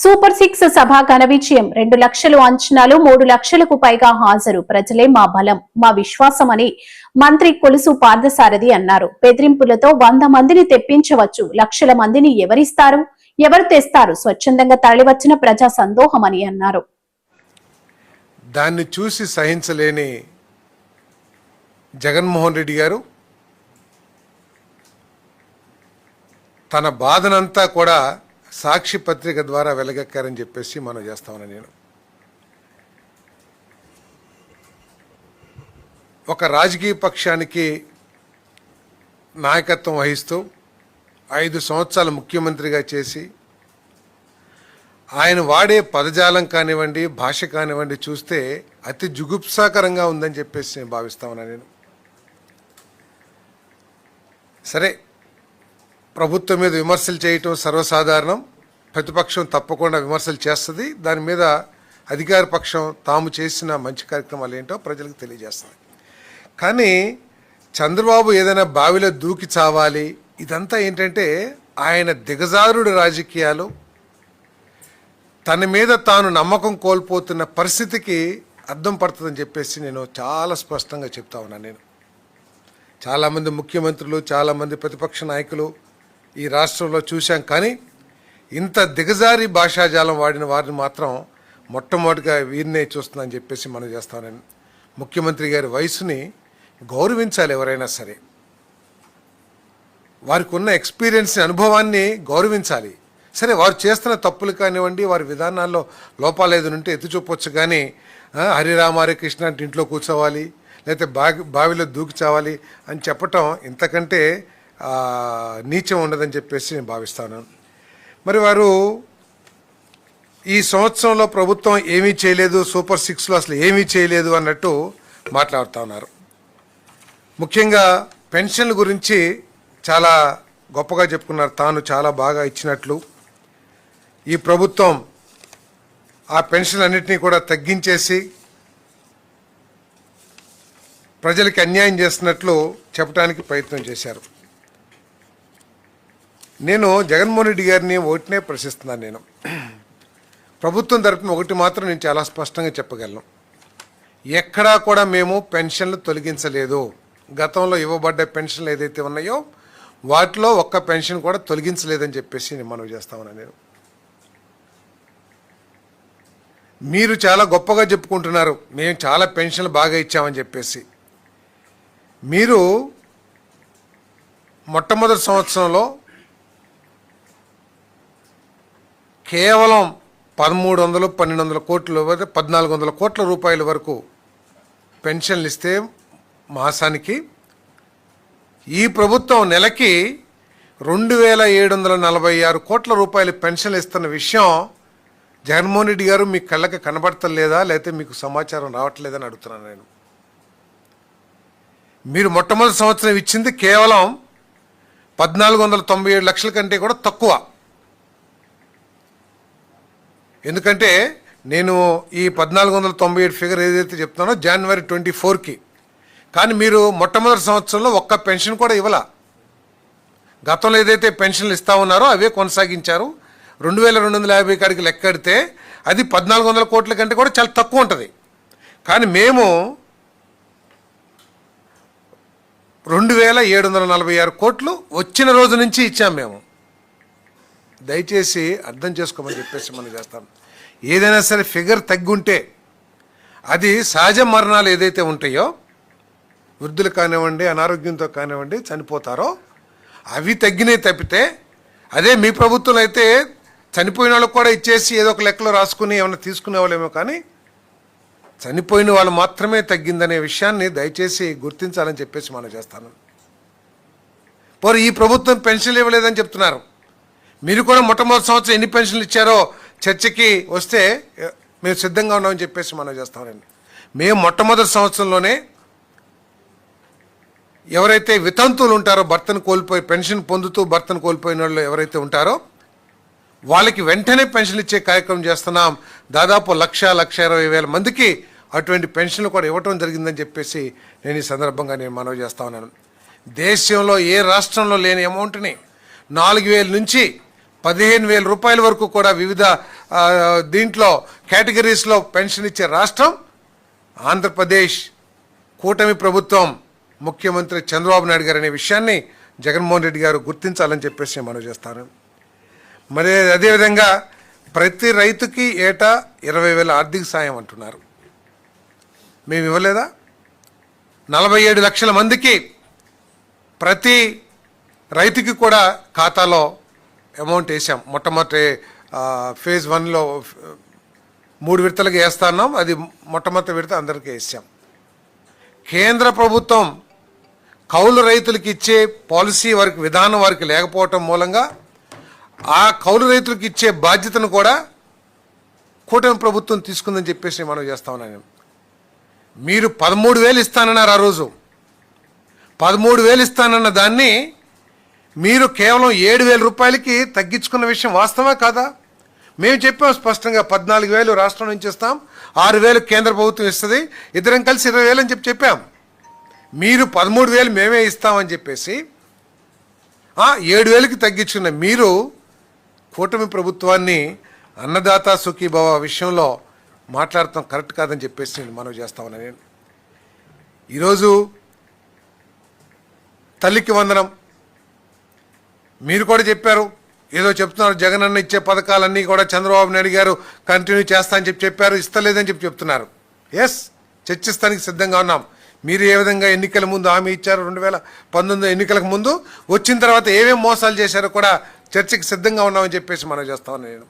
Super six సభ ఘన విజయం. రెండు లక్షలు అంచనాలు మూడు లక్షలకు పైగా హాజరు. ప్రజలే మా బలం మా విశ్వాసం అని మంత్రి కొలుసు పార్థసారథి అన్నారు. బెదిరింపులతో వంద మందిని తెప్పించవచ్చు. లక్షల మందిని ఎవరిస్తారు? ఎవరు తెస్తారు? స్వచ్ఛందంగా తరలివచ్చిన ప్రజా సందోహమని అన్నారు. దాన్ని చూసి సహించలేని జగన్మోహన్ రెడ్డి గారు తన బాధనంతా కూడా సాక్షి పత్రిక ద్వారా వెలగక్కారని చెప్పేసి మనం చేస్తామని నేను. ఒక రాజకీయ పక్షానికి నాయకత్వం వహిస్తూ ఐదు సంవత్సరాలు ముఖ్యమంత్రిగా చేసి ఆయన వాడే పదజాలం కానివ్వండి భాష కానివ్వండి చూస్తే అతి జుగుప్సాకరంగా ఉందని చెప్పేసి నేను భావిస్తా నేను. సరే ప్రభుత్వం మీద విమర్శలు చేయటం సర్వసాధారణం. ప్రతిపక్షం తప్పకుండా విమర్శలు చేస్తుంది. దాని మీద అధికార పక్షం తాము చేసిన మంచి కార్యక్రమాలు ఏంటో ప్రజలకు తెలియజేస్తుంది. కానీ చంద్రబాబు ఏదైనా బావిలో దూకి చావాలి. ఇదంతా ఏంటంటే ఆయన దిగజారుడు రాజకీయాలు. తన మీద తాను నమ్మకం కోల్పోతున్న పరిస్థితికి అర్థం పడుతుందని చెప్పేసి నేను చాలా స్పష్టంగా చెప్తా ఉన్నాను నేను. చాలామంది ముఖ్యమంత్రులు చాలామంది ప్రతిపక్ష నాయకులు ఈ రాష్ట్రంలో చూశాం కానీ ఇంత దిగజారి భాషాజాలం వాడిన వారిని మాత్రం మొట్టమొదటిగా వీరినే చూస్తుందని చెప్పేసి మనం చేస్తానని ముఖ్యమంత్రి గారి వయసుని గౌరవించాలి ఎవరైనా సరే. వారికి ఉన్న ఎక్స్పీరియన్స్ అనుభవాన్ని గౌరవించాలి. సరే వారు చేస్తున్న తప్పులు కానివ్వండి వారి విధానాల్లో లోపాలు ఏదైనా ఉంటే ఎత్తి చూపొచ్చు కానీ ఆ, హరిరామ కృష్ణ అంటే ఇంట్లో కూర్చోవాలి లేకపోతే బావి బావిలో దూకి చావాలి అని చెప్పటం ఇంతకంటే నీచం ఉండదని చెప్పేసి నేను భావిస్తాను. మరి వారు ఈ సంవత్సరంలో ప్రభుత్వం ఏమీ చేయలేదు సూపర్ సిక్స్లో అసలు ఏమీ చేయలేదు అన్నట్టు మాట్లాడుతూ ఉన్నారు. ముఖ్యంగా పెన్షన్ల గురించి చాలా గొప్పగా చెప్పుకున్నారు. తాను చాలా బాగా ఇచ్చినట్లు. ఈ ప్రభుత్వం ఆ పెన్షన్ అన్నింటినీ కూడా తగ్గించేసి ప్రజలకి అన్యాయం చేస్తున్నట్లు చెప్పడానికి ప్రయత్నం చేశారు. నేను జగన్మోహన్ రెడ్డి గారిని ఒకటినే ప్రశ్నిస్తున్నాను నేను. ప్రభుత్వం తరపున ఒకటి మాత్రం నేను చాలా స్పష్టంగా చెప్పగలను. ఎక్కడా కూడా మేము పెన్షన్లు తొలగించలేదు. గతంలో ఇవ్వబడ్డ పెన్షన్లు ఏదైతే ఉన్నాయో వాటిలో ఒక్క పెన్షన్ కూడా తొలగించలేదని చెప్పేసి నేను మనవి చేస్తామన్నా నేను. మీరు చాలా గొప్పగా చెప్పుకుంటున్నారు. మేము చాలా పెన్షన్లు బాగా ఇచ్చామని చెప్పేసి. మీరు మొట్టమొదటి సంవత్సరంలో కేవలం పదమూడు వందలు పన్నెండు వందల కోట్లు అయితే పద్నాలుగు వందల కోట్ల రూపాయల వరకు పెన్షన్లు ఇస్తే మాసానికి ఈ ప్రభుత్వం నెలకి రెండు వేల ఏడు వందల నలభై ఆరు కోట్ల రూపాయలు పెన్షన్లు ఇస్తున్న విషయం జగన్మోహన్ రెడ్డి గారు మీ కళ్ళకి కనబడతలేదా లేకపోతే మీకు సమాచారం రావట్లేదని అడుగుతున్నాను నేను. మీరు మొట్టమొదటి సంవత్సరం ఇచ్చింది కేవలం పద్నాలుగు వందల తొంభై ఏడు లక్షల కంటే కూడా తక్కువ. ఎందుకంటే నేను ఈ పద్నాలుగు వందల తొంభై ఏడు ఫిగర్ ఏదైతే చెప్తున్నానో జనవరి ట్వంటీ ఫోర్కి. కానీ మీరు మొట్టమొదటి సంవత్సరంలో ఒక్క పెన్షన్ కూడా ఇవ్వాల. గతంలో ఏదైతే పెన్షన్లు ఇస్తా ఉన్నారో అవే కొనసాగించారు. రెండు వేల రెండు వందల యాభై కాడికి లెక్కడితే అది పద్నాలుగు వందల కోట్ల కంటే కూడా చాలా తక్కువ ఉంటుంది. కానీ మేము రెండు వేల ఏడు వందల నలభై ఆరు కోట్లు వచ్చిన రోజు నుంచి ఇచ్చాం మేము. దయచేసి అర్థం చేసుకోమని చెప్పేసి మనం చేస్తాం. ఏదైనా సరే ఫిగర్ తగ్గుంటే అది సహజ మరణాలు ఏదైతే ఉంటాయో వృద్ధులు కానివ్వండి అనారోగ్యంతో కానివ్వండి చనిపోతారో అవి తగ్గినాయి తప్పితే అదే మీ ప్రభుత్వం అయితే చనిపోయిన వాళ్ళకి కూడా ఇచ్చేసి ఏదో ఒక లెక్కలో రాసుకుని ఏమైనా తీసుకునే వాళ్ళేమో కానీ చనిపోయిన వాళ్ళు మాత్రమే తగ్గిందనే విషయాన్ని దయచేసి గుర్తించాలని చెప్పేసి మనం చేస్తాను. పోరు ఈ ప్రభుత్వం పెన్షన్లు ఇవ్వలేదని చెప్తున్నారు. మీరు కూడా మొట్టమొదటి సంవత్సరం ఎన్ని పెన్షన్లు ఇచ్చారో చర్చకి వస్తే మేము సిద్ధంగా ఉన్నామని చెప్పేసి మనం చేస్తామండి మేము మొట్టమొదటి సంవత్సరంలోనే ఎవరైతే వితంతువులు ఉంటారో భర్తను కోల్పోయి పెన్షన్ పొందుతూ భర్తను కోల్పోయిన వాళ్ళు ఎవరైతే ఉంటారో వాళ్ళకి వెంటనే పెన్షన్ ఇచ్చే కార్యక్రమం చేస్తున్నాం. దాదాపు లక్ష లక్ష ఇరవై వేల మందికి అటువంటి పెన్షన్లు కూడా ఇవ్వటం జరిగిందని చెప్పేసి నేను ఈ సందర్భంగా నేను మనవి చేస్తా ఉన్నాను. దేశంలో ఏ రాష్ట్రంలో లేని అమౌంట్ని నాలుగు వేల నుంచి పదిహేను వేల రూపాయల వరకు కూడా వివిధ దీంట్లో కేటగిరీస్లో పెన్షన్ ఇచ్చే రాష్ట్రం ఆంధ్రప్రదేశ్. కూటమి ప్రభుత్వం ముఖ్యమంత్రి చంద్రబాబు నాయుడు గారు అనే విషయాన్ని జగన్మోహన్ రెడ్డి గారు గుర్తించాలని చెప్పేసి నేను మనవి చేస్తాను. మరి అదేవిధంగా ప్రతి రైతుకి ఏటా ఇరవై వేల ఆర్థిక సాయం అంటున్నారు. మేము ఇవ్వలేదా? నలభై ఏడు లక్షల మందికి ప్రతి రైతుకి కూడా ఖాతాలో అమౌంట్ వేసాం. మొట్టమొదటి ఫేజ్ వన్లో మూడు విడతలకు వేస్తాన్నాం అది మొట్టమొదటి విడత అందరికీ వేసాం. కేంద్ర ప్రభుత్వం కౌలు రైతులకు ఇచ్చే పాలసీ వారికి విధానం వారికి లేకపోవటం మూలంగా ఆ కౌలు రైతులకు ఇచ్చే బాధ్యతను కూడా కూటమి ప్రభుత్వం తీసుకుందని చెప్పేసి మనం చేస్తా ఉన్నాను. మీరు పదమూడు వేలు ఇస్తానన్నారు ఆ రోజు. పదమూడు వేలు ఇస్తానన్న దాన్ని మీరు కేవలం ఏడు వేల రూపాయలకి తగ్గించుకున్న విషయం వాస్తవా కాదా? మేము చెప్పాం స్పష్టంగా పద్నాలుగు వేలు రాష్ట్రం నుంచి ఇస్తాం ఆరు వేలు కేంద్ర ప్రభుత్వం ఇస్తుంది ఇద్దరం కలిసి ఇరవై వేలు అని చెప్పి చెప్పాం. మీరు పదమూడు వేలు మేమే ఇస్తామని చెప్పేసి ఏడు వేలకి తగ్గించుకున్న మీరు కూటమి ప్రభుత్వాన్ని అన్నదాత సుఖీభవ విషయంలో మాట్లాడటం కరెక్ట్ కాదని చెప్పేసి నేను మనవి చేస్తామని నేను ఈరోజు తల్లికి వందనం. మీరు కూడా చెప్పారు. ఏదో చెప్తున్నారు. జగన్ అన్న ఇచ్చే పథకాలన్నీ కూడా చంద్రబాబు నాయుడు గారు కంటిన్యూ చేస్తా అని చెప్పి చెప్పారు. ఇస్తలేదని చెప్పి చెప్తున్నారు. ఎస్ చర్చిస్తానికి సిద్ధంగా ఉన్నాం. మీరు ఏ విధంగా ఎన్నికల ముందు హామీ ఇచ్చారు? రెండు వేల పంతొమ్మిది ఎన్నికలకు ముందు వచ్చిన తర్వాత ఏమేమి మోసాలు చేశారో కూడా చర్చకి సిద్ధంగా ఉన్నామని చెప్పేసి మనం చేస్తాను నేను.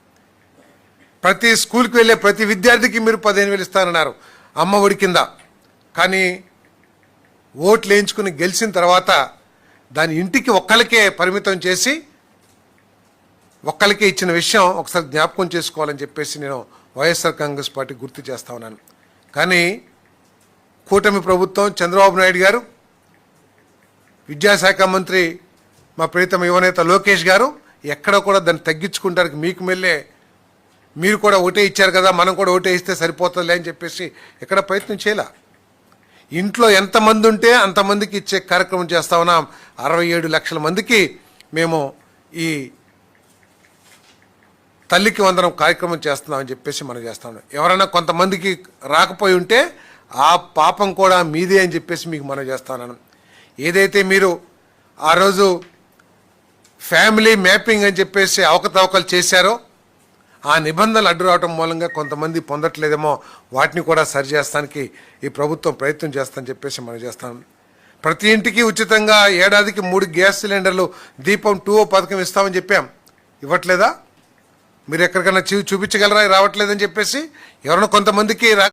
ప్రతి స్కూల్కి వెళ్ళే ప్రతి విద్యార్థికి మీరు పదిహేను వేలు ఇస్తానన్నారు. అమ్మ ఒడి కింద. కానీ ఓట్లు వేయించుకుని గెలిచిన తర్వాత దాని ఇంటికి ఒక్కరికే పరిమితం చేసి ఒక్కరికే ఇచ్చిన విషయం ఒకసారి జ్ఞాపకం చేసుకోవాలని చెప్పేసి నేను వైఎస్ఆర్ కాంగ్రెస్ పార్టీ గుర్తు చేస్తా ఉన్నాను. కానీ కూటమి ప్రభుత్వం చంద్రబాబు నాయుడు గారు విద్యాశాఖ మంత్రి మా ప్రీతమ యువనేత లోకేష్ గారు ఎక్కడ కూడా దాన్ని తగ్గించుకుంటానికి మీకు మెల్లే మీరు కూడా ఓటే ఇచ్చారు కదా మనం కూడా ఓటే ఇస్తే సరిపోతుందిలే అని చెప్పేసి ఎక్కడ ప్రయత్నం చేయలే. ఇంట్లో ఎంతమంది ఉంటే అంతమందికి ఇచ్చే కార్యక్రమం చేస్తా ఉన్నాం. అరవై ఏడు లక్షల మందికి మేము ఈ తల్లికి వందనం కార్యక్రమం చేస్తున్నామని చెప్పేసి మనం చేస్తాం ఎవరైనా కొంతమందికి రాకపోయి ఉంటే ఆ పాపం కూడా మీదే అని చెప్పేసి మీకు మనం చేస్తాను ఏదైతే మీరు ఆ రోజు ఫ్యామిలీ మ్యాపింగ్ అని చెప్పేసి అవకతవకలు చేశారో ఆ నిబంధనలు అడ్డు రావడం మూలంగా కొంతమంది పొందట్లేదేమో వాటిని కూడా సరిచేస్తానికి ఈ ప్రభుత్వం ప్రయత్నం చేస్తానని చెప్పేసి మనం చేస్తాను ప్రతి ఇంటికి ఉచితంగా ఏడాదికి మూడు గ్యాస్ సిలిండర్లు దీపం టూ పథకం ఇస్తామని చెప్పాం. ఇవ్వట్లేదా? మీరు ఎక్కడికైనా చూ చూపించగలరా? రావట్లేదని చెప్పేసి ఎవరైనా కొంతమందికి రా